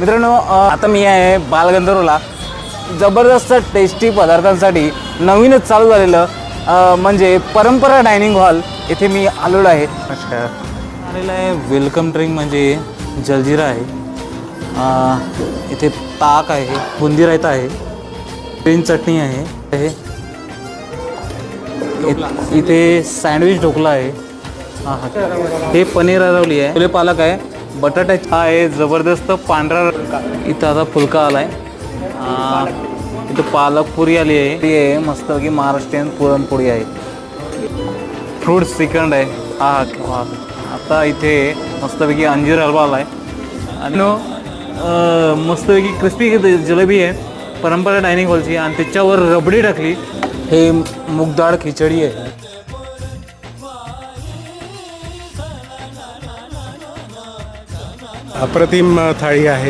मित्रांनो आता मी आहे बालगंधर्वला. जबरदस्त टेस्टी पदार्थांसाठी नवीनच चालू झालेलं म्हणजे परंपरा डायनिंग हॉल येथे मी आलेलो आहे. नमस्कार. आलेलं आहे वेलकम ड्रिंक म्हणजे जलजिरा आहे. इथे ताक आहे बुंदी रायता आहे ग्रीन चटणी आहे. इथे सँडविच ढोकला आहे. हा हा. हे पनीर अरवली आहे. फुले पालक आहे. बटाटा हा आहे जबरदस्त पांढरा इथं आता फुलका आलाय. आहे इथं पालक पुरी आली आहे. ती आहे मस्त की महाराष्ट्रीयन पुरणपोळी आहे. फ्रूट श्रीखंड आहे. हा हा आता इथे मस्तपैकी अंजीर हलवा आला आहे आणि नो, मस्तपैकी क्रिस्पी जिलेबी आहे. परंपरा डायनिंग हॉलची. आणि त्याच्यावर रबडी टाकली. हे मुगडाळ खिचडी आहे. अप्रतिम थाळी आहे.